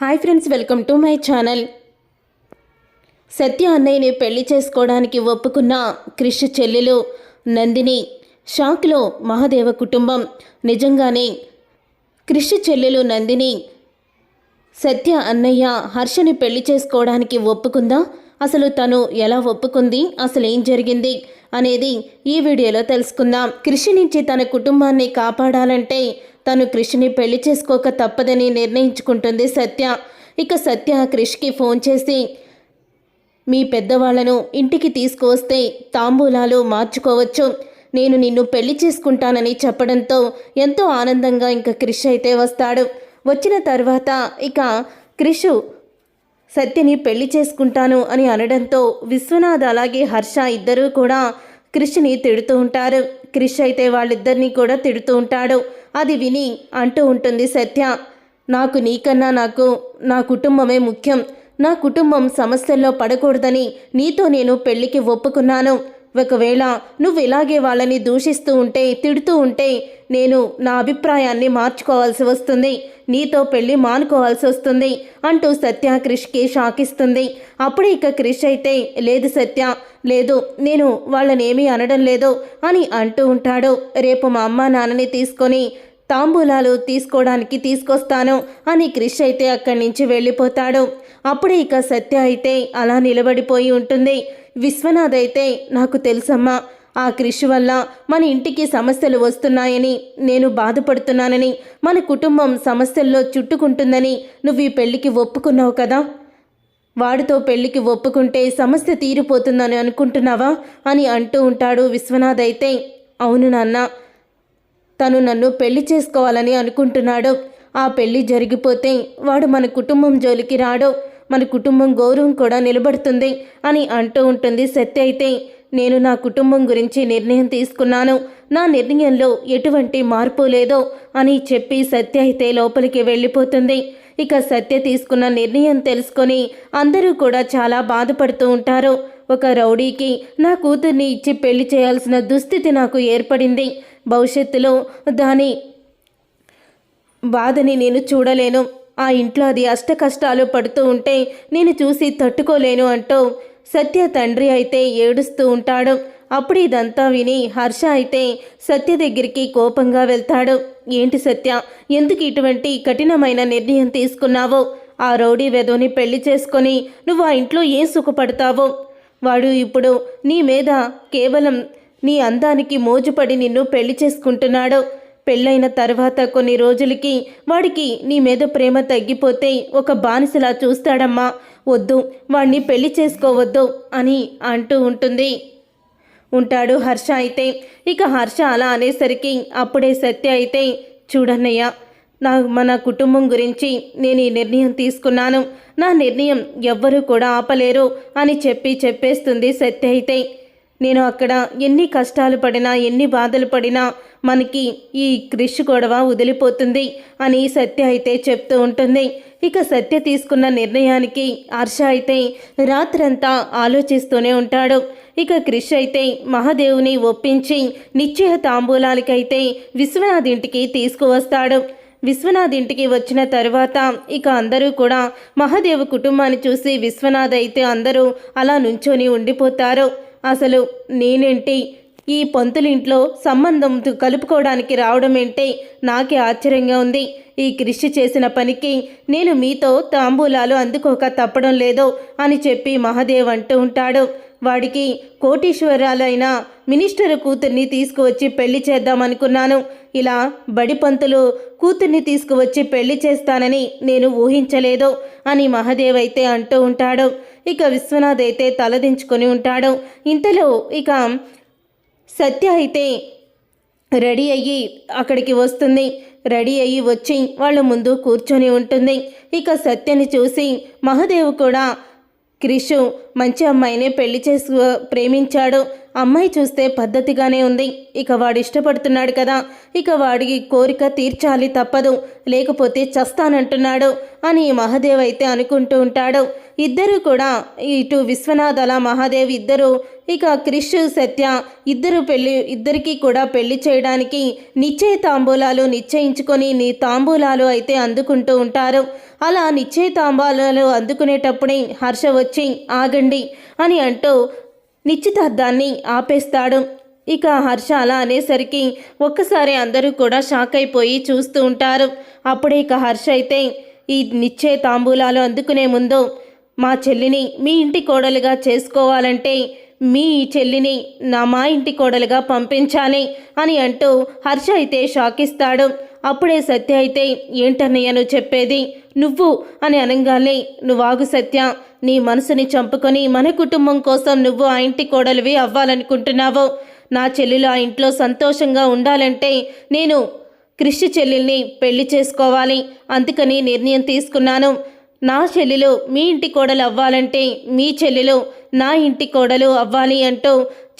Hi friends welcome to my channel. Satya అన్నయ్యని పెళ్ళి చేసుకోవడానికి ఒప్పుకున్న క్రిష్ చెల్లెలు నందిని. షాక్లో మహాదేవ కుటుంబం. నిజంగానే క్రిష్ చెల్లెలు నందిని సత్య అన్నయ్య హర్షని పెళ్ళి చేసుకోవడానికి ఒప్పుకుందా? అసలు తను ఎలా ఒప్పుకుంది? అసలు ఏం జరిగింది? అనేది ఈ వీడియోలో తెలుసుకుందాం. కృషి నుంచి తన కుటుంబాన్ని కాపాడాలంటే తను కృషిని పెళ్ళి చేసుకోక తప్పదని నిర్ణయించుకుంటుంది సత్య. ఇక సత్య కృష్కి ఫోన్ చేసి మీ పెద్దవాళ్ళను ఇంటికి తీసుకువస్తే తాంబూలాలు మార్చుకోవచ్చు. నేను నిన్ను పెళ్ళి చేసుకుంటానని చెప్పడంతో ఎంతో ఆనందంగా ఇంకా క్రిష్ అయితే వస్తాడు. వచ్చిన తర్వాత ఇక క్రిషు సత్యని పెళ్ళి చేసుకుంటాను అని అనడంతో విశ్వనాథ్ అలాగే హర్ష ఇద్దరూ కూడా క్రిష్ని తిడుతూ ఉంటారు. క్రిష్ అయితే వాళ్ళిద్దరినీ కూడా తిడుతూ ఉంటాడు. అది విని అంటూ ఉంటుంది సత్య. నాకు నీకన్నా నాకు నా కుటుంబమే ముఖ్యం. నా కుటుంబం సమస్యల్లో పడకూడదని నీతో నేను పెళ్ళికి ఒప్పుకున్నాను. ఒకవేళ నువ్వు ఇలాగే వాళ్ళని దూషిస్తూ ఉంటే తిడుతూ ఉంటే నేను నా అభిప్రాయాన్ని మార్చుకోవాల్సి వస్తుంది. నీతో పెళ్ళి మానుకోవాల్సి వస్తుంది అంటూ సత్య క్రిష్కి షాక్ ఇస్తుంది ఇక క్రిష్ అయితే లేదు సత్య లేదు నేను వాళ్ళనేమీ అనడం లేదు అని అంటూ ఉంటాడు. రేపు మా అమ్మ నాన్నని తీసుకొని తాంబూలాలు తీసుకోవడానికి తీసుకొస్తాను అని క్రిష్ అయితే అక్కడి నుంచి వెళ్ళిపోతాడు. అప్పుడే ఇక సత్య అయితే అలా నిలబడిపోయి ఉంటుంది. విశ్వనాథ్ అయితే నాకు తెలుసమ్మా ఆ క్రిష్ వల్ల మన ఇంటికి సమస్యలు వస్తున్నాయని నేను బాధపడుతున్నానని మన కుటుంబం సమస్యల్లో చుట్టుకుంటుందని నువ్వు ఈ పెళ్ళికి ఒప్పుకున్నావు కదా? వాడితో పెళ్ళికి ఒప్పుకుంటే సమస్య తీరిపోతుందని అనుకుంటున్నావా? అని అంటూ ఉంటాడు విశ్వనాథ్ అయితే. అవును నాన్న తను నన్ను పెళ్ళి చేసుకోవాలని అనుకుంటున్నాడు. ఆ పెళ్ళి జరిగిపోతే వాడు మన కుటుంబం జోలికి రాడు. మన కుటుంబం గౌరవం కూడా నిలబడుతుంది అని అంటూ ఉంటుంది సత్య. అయితే నేను నా కుటుంబం గురించి నిర్ణయం తీసుకున్నాను. నా నిర్ణయంలో ఎటువంటి మార్పు లేదో అని చెప్పి సత్య అయితే లోపలికి వెళ్ళిపోతుంది. ఇక సత్య తీసుకున్న నిర్ణయం తెలుసుకొని అందరూ కూడా చాలా బాధపడుతూ ఉంటారు. ఒక రౌడీకి నా కూతుర్ని ఇచ్చి పెళ్ళి చేయాల్సిన దుస్థితి నాకు ఏర్పడింది. భవిష్యత్తులో దాని బాధని నేను చూడలేను. ఆ ఇంట్లో అది అష్ట కష్టాలు పడుతూ ఉంటే నేను చూసి తట్టుకోలేను అంటూ సత్య తండ్రి అయితే ఏడుస్తూ ఉంటాడు. అప్పుడు ఇదంతా విని హర్ష అయితే సత్య దగ్గరికి కోపంగా వెళ్తాడు. ఏంటి సత్య ఎందుకు ఇటువంటి కఠినమైన నిర్ణయం తీసుకున్నావో? ఆ రౌడీ వెధోని పెళ్ళి చేసుకొని నువ్వు ఆ ఇంట్లో ఏం సుఖపడతావో? వాడు ఇప్పుడు నీ మీద కేవలం నీ అందానికి మోజుపడి నిన్ను పెళ్ళి చేసుకుంటున్నాడు. పెళ్ళైన తర్వాత కొన్ని రోజులకి వాడికి నీ మీద ప్రేమ తగ్గిపోతే ఒక బానిసలా చూస్తాడమ్మా. వద్దు వాణ్ణి పెళ్ళి చేసుకోవద్దు అని అంటూ ఉంటుంది. ఉంటాడు హర్ష అయితే. ఇక హర్ష అలా అనేసరికి అప్పుడే సత్య అయితే చూడన్నయ్య నా మన కుటుంబం గురించి నేను ఈ నిర్ణయం తీసుకున్నాను. నా నిర్ణయం ఎవ్వరూ కూడా ఆపలేరు అని చెప్పి చెప్పేస్తుంది సత్య అయితే. నేను అక్కడ ఎన్ని కష్టాలు పడినా ఎన్ని బాధలు పడినా మనకి ఈ క్రిష్ గొడవ వదిలిపోతుంది అని సత్య అయితే చెప్తూ ఉంటుంది. ఇక సత్య తీసుకున్న నిర్ణయానికి హర్ష అయితే రాత్రంతా ఆలోచిస్తూనే ఉంటాడు. ఇక క్రిష్ అయితే మహాదేవుని ఒప్పించి నిశ్చయ తాంబూలాలకైతే విశ్వనాథ్ ఇంటికి తీసుకువస్తాడు. విశ్వనాథ్ ఇంటికి వచ్చిన తరువాత ఇక అందరూ కూడా మహాదేవ్ కుటుంబాన్ని చూసి విశ్వనాథ్ అయితే అందరూ అలా నుంచొని ఉండిపోతారు. అసలు నేనేంటి? ఈ పంతులింట్లో సంబంధం కలుపుకోవడానికి రావడం ఏంటే? నాకే ఆశ్చర్యంగా ఉంది. ఈ కృషి చేసిన పనికి నేను మీతో తాంబూలాలు అందుకోక తప్పడం లేదో అని చెప్పి మహాదేవ్ అంటూ ఉంటాడు. వాడికి కోటీశ్వరాలైన మినిస్టర్ కూతుర్ని తీసుకువచ్చి పెళ్ళి చేద్దామనుకున్నాను. ఇలా బడి పంతులు కూతుర్ని తీసుకువచ్చి పెళ్ళి చేస్తానని నేను ఊహించలేదు అని మహాదేవ్ అయితే అంటూ ఉంటాడు. ఇక విశ్వనాథ్ అయితే తలదించుకొని ఉంటాడు. ఇంతలో ఇక సత్య అయితే రెడీ అయ్యి అక్కడికి వస్తుంది. రెడీ అయ్యి వచ్చి వాళ్ళ ముందు కూర్చొని ఉంటుంది. ఇక సత్యని చూసి మహదేవ్ కూడా క్రిషు మంచి అమ్మాయినే పెళ్ళి చేసు ప్రేమించాడు. అమ్మాయి చూస్తే పద్ధతిగానే ఉంది. ఇక వాడు ఇష్టపడుతున్నాడు కదా. ఇక వాడికి కోరిక తీర్చాలి తప్పదు. లేకపోతే చస్తానంటున్నాడు అని మహాదేవ్ అయితే అనుకుంటూ ఉంటాడు. ఇద్దరు కూడా ఇటు విశ్వనాథ్ అలా మహాదేవ్ ఇద్దరు ఇక క్రిష్ సత్య ఇద్దరు పెళ్ళి ఇద్దరికీ కూడా పెళ్ళి చేయడానికి నిశ్చయ తాంబూలాలు నిశ్చయించుకొని నీ తాంబూలాలు అయితే అందుకుంటూ ఉంటారు. అలా నిశ్చయితాంబాలను అందుకునేటప్పుడే హర్ష వచ్చి ఆగండి అని అంటూ నిశ్చితార్థాన్ని ఆపేస్తాడు. ఇక హర్ష అలా అనేసరికి ఒక్కసారి అందరూ కూడా షాక్ అయిపోయి చూస్తూ ఉంటారు. అప్పుడే ఇక హర్ష అయితే ఈ నిశ్చయ తాంబూలాలు అందుకునే ముందు మా చెల్లిని మీ ఇంటి కోడలుగా చేసుకోవాలంటే మీ చెల్లిని నా మా ఇంటి కోడలుగా పంపించాలి అని అంటూ హర్ష అయితే షాక్ ఇస్తాడు. అప్పుడే సత్య అయితే ఏంటన్నయ్య నువ్వు చెప్పేది? నువ్వు? అని అనగానే నువ్వాగు సత్య. నీ మనసుని చంపుకొని మన కుటుంబం కోసం నువ్వు ఆ ఇంటి కోడలివి అవ్వాలనుకుంటున్నావు. నా చెల్లెలు ఆ ఇంట్లో సంతోషంగా ఉండాలంటే నేను కృషి చెల్లెల్ని పెళ్ళి చేసుకోవాలి. అందుకని నిర్ణయం తీసుకున్నాను. నా చెల్లెలు మీ ఇంటి కోడలు అవ్వాలంటే మీ చెల్లెలు నా ఇంటి కోడలు అవ్వాలి అంటూ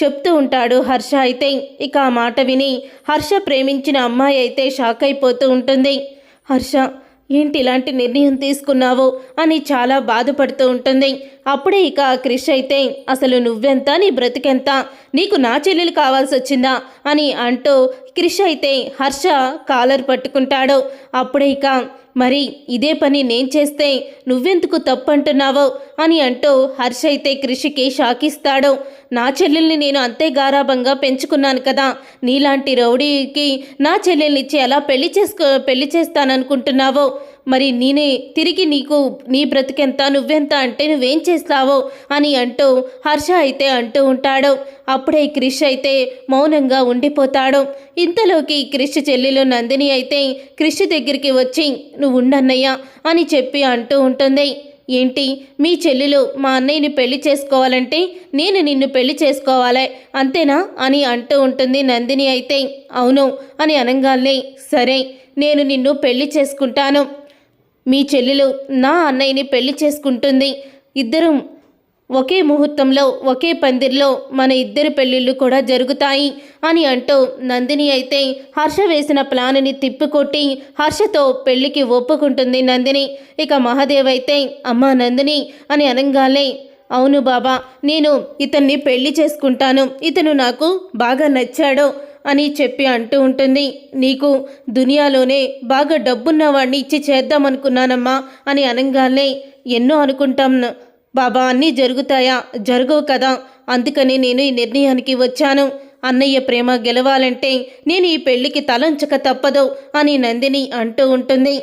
చెప్తూ ఉంటాడు హర్ష. అయితే ఇక ఆ మాట విని హర్ష ప్రేమించిన అమ్మాయి అయితే షాక్ అయిపోతూ ఉంటుంది. హర్ష ఏంటి ఇలాంటి నిర్ణయం తీసుకున్నావు? అని చాలా బాధపడుతూ ఉంటుంది. అప్పుడే ఇక క్రిష్ అయితే అసలు నువ్వెంత? నీ బ్రతికెంత? నీకు నా చెల్లెలు కావాల్సి వచ్చిందా? అని అంటూ క్రిష్ అయితే హర్ష కాలర్ పట్టుకుంటాడు. అప్పుడే ఇక మరి ఇదే పని నేను చేస్తే నువ్వెందుకు తప్పు అంటున్నావో అని అంటూ హర్ష అయితే కృషికి షాకిస్తాడు. నా చెల్లెల్ని నేను అంతే గారాభంగా పెంచుకున్నాను కదా. నీలాంటి రౌడీకి నా చెల్లెల్నిచ్చి ఎలా పెళ్ళి చేసుకో పెళ్ళి చేస్తాననుకుంటున్నావో? మరి నేనే తిరిగి నీకు నీ బ్రతికెంత నువ్వెంత అంటే నువ్వేం చేస్తావో అని అంటూ హర్ష అయితే అంటూ ఉంటాడు. అప్పుడే క్రిష్ అయితే మౌనంగా ఉండిపోతాడు. ఇంతలోకి క్రిష్ చెల్లెలు నందిని అయితే క్రిష్ దగ్గరికి వచ్చి నువ్వు ఉండన్నయ్యా అని చెప్పి అంటూ ఉంటుంది. ఏంటి? మీ చెల్లెలు మా అన్నయ్యని పెళ్ళి చేసుకోవాలంటే నేను నిన్ను పెళ్ళి చేసుకోవాలి అంతేనా? అని అంటూ ఉంటుంది నందిని అయితే. అవును అని అనగానే సరే నేను నిన్ను పెళ్ళి చేసుకుంటాను. మీ చెల్లెలు నా అన్నయ్యని పెళ్ళి చేసుకుంటుంది. ఇద్దరం ఒకే ముహూర్తంలో ఒకే పందిర్లో మన ఇద్దరి పెళ్ళిళ్ళు కూడా జరుగుతాయి అని అంటూ నందిని అయితే హర్ష వేసిన ప్లాన్ని తిప్పికొట్టి హర్షతో పెళ్ళికి ఒప్పుకుంటుంది నందిని. ఇక మహాదేవ్ అయితే అమ్మా నందిని అని అనగానే అవును బాబా నేను ఇతన్ని పెళ్ళి చేసుకుంటాను. ఇతను నాకు బాగా నచ్చాడు. అని చెప్పి అంటూ ఉంటుంది. నీకు దునియాలోనే బాగా డబ్బున్నవాడిని ఇచ్చి చేద్దామనుకున్నానమ్మా అని అనగానే ఎన్నో అనుకుంటాం బాబా అన్నీ జరుగుతాయా? జరగవు కదా. అందుకని నేను ఈ నిర్ణయానికి వచ్చాను. అన్నయ్య ప్రేమ గెలవాలంటే నేను ఈ పెళ్ళికి తలంచక తప్పదు అని నందిని అంటూ ఉంటుంది.